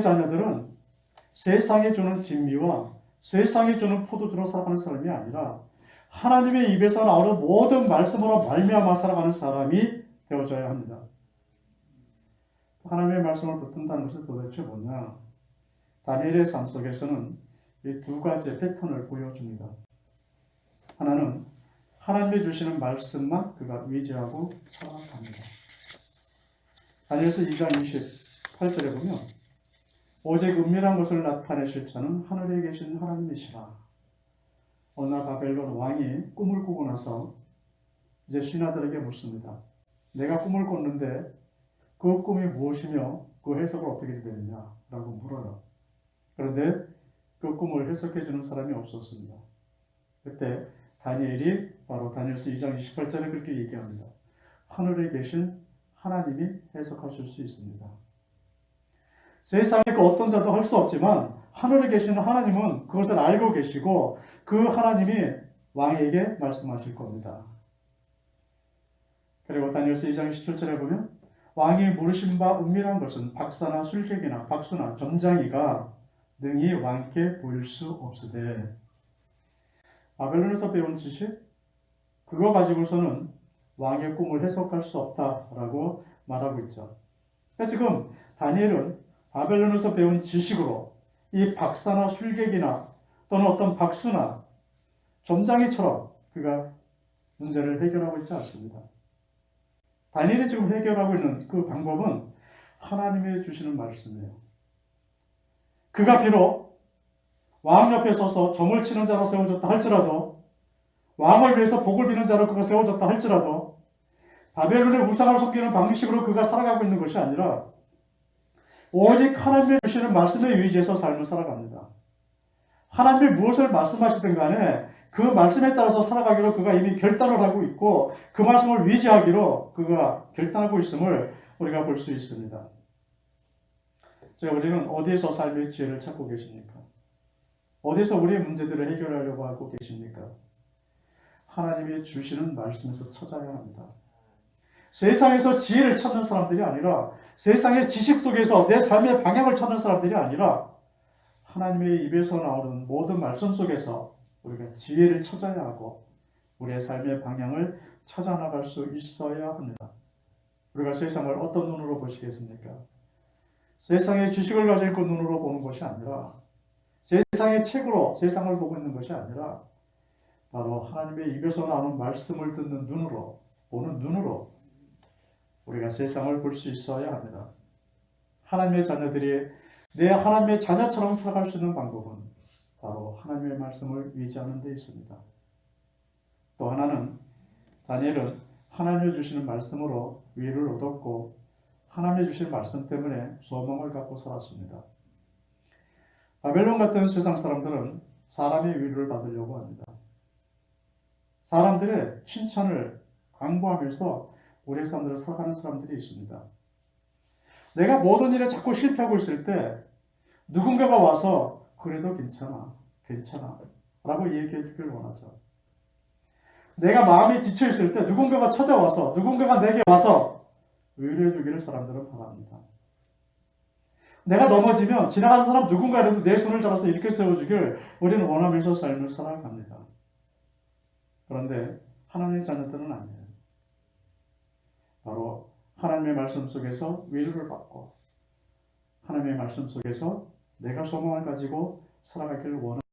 자녀들은 세상이 주는 진미와 세상이 주는 포도주로 살아가는 사람이 아니라 하나님의 입에서 나오는 모든 말씀으로 말미암아 살아가는 사람이 되어져야 합니다. 하나님의 말씀을 붙든다는 것이 도대체 뭐냐? 다니엘의 삶 속에서는 이 두 가지 패턴을 보여줍니다. 하나는 하나님이 주시는 말씀만 그가 의지하고 살아갑니다. 다니엘서 2장 28절에 보면 오직 은밀한 것을 나타내실 자는 하늘에 계신 하나님이시라. 어느 날 바벨론 왕이 꿈을 꾸고 나서 이제 신하들에게 묻습니다. 내가 꿈을 꿨는데 그 꿈이 무엇이며 그 해석을 어떻게 되느냐? 라고 물어요. 그런데 그 꿈을 해석해 주는 사람이 없었습니다. 그때 다니엘이 바로 다니엘서 2장 28절에 그렇게 얘기합니다. 하늘에 계신 하나님이 해석하실 수 있습니다. 세상에 그 어떤 자도 할 수 없지만 하늘에 계시는 하나님은 그것을 알고 계시고 그 하나님이 왕에게 말씀하실 겁니다. 그리고 다니엘서 2장 17절에 보면 왕이 물으신 바 은밀한 것은 박사나 술객이나 박수나 점장이가 능히 왕께 보일 수 없으되 바벨론에서 배운 지식 그거 가지고서는 왕의 꿈을 해석할 수 없다라고 말하고 있죠. 그러니까 지금 다니엘은 바벨론에서 배운 지식으로 이 박사나 술객이나 또는 어떤 박수나 점장이처럼 그가 문제를 해결하고 있지 않습니다. 다니엘이 지금 해결하고 있는 그 방법은 하나님이 주시는 말씀이에요. 그가 비록 왕 옆에 서서 점을 치는 자로 세워졌다 할지라도 왕을 위해서 복을 비는 자로 그가 세워졌다 할지라도 바벨론의 우상을 섬기는 방식으로 그가 살아가고 있는 것이 아니라 오직 하나님의 주시는 말씀에 의지해서 삶을 살아갑니다. 하나님이 무엇을 말씀하시든 간에 그 말씀에 따라서 살아가기로 그가 이미 결단을 하고 있고 그 말씀을 위지하기로 그가 결단하고 있음을 우리가 볼 수 있습니다. 자, 우리는 어디에서 삶의 지혜를 찾고 계십니까? 어디서 우리의 문제들을 해결하려고 하고 계십니까? 하나님이 주시는 말씀에서 찾아야 합니다. 세상에서 지혜를 찾는 사람들이 아니라 세상의 지식 속에서 내 삶의 방향을 찾는 사람들이 아니라 하나님의 입에서 나오는 모든 말씀 속에서 우리가 지혜를 찾아야 하고 우리의 삶의 방향을 찾아 나갈 수 있어야 합니다. 우리가 세상을 어떤 눈으로 보시겠습니까? 세상의 지식을 가진 그 눈으로 보는 것이 아니라 세상의 책으로 세상을 보고 있는 것이 아니라 바로 하나님의 입에서 나오는 말씀을 듣는 눈으로 보는 눈으로 우리가 세상을 볼 수 있어야 합니다. 하나님의 자녀들이 내 하나님의 자녀처럼 살아갈 수 있는 방법은 바로 하나님의 말씀을 의지하는 데 있습니다. 또 하나는 다니엘은 하나님이 주시는 말씀으로 위를 얻었고 하나님이 주신 말씀 때문에 소망을 갖고 살았습니다. 바벨론 같은 세상 사람들은 사람의 위로를 받으려고 합니다. 사람들의 칭찬을 광고하면서 우리 사람들을 살아가는 사람들이 있습니다. 내가 모든 일에 자꾸 실패하고 있을 때 누군가가 와서 그래도 괜찮아, 괜찮아 라고 얘기해 주길 원하죠. 내가 마음이 지쳐 있을 때 누군가가 찾아와서 누군가가 내게 와서 위로해 주기를 사람들은 바랍니다. 내가 넘어지면 지나가는 사람 누군가라도 내 손을 잡아서 이렇게 세워주길 우리는 원하면서 삶을 살아갑니다. 그런데 하나님의 자녀들은 아니에요. 하나님의 말씀 속에서 위로를 받고 하나님의 말씀 속에서 내가 소망을 가지고 살아가기를 원하는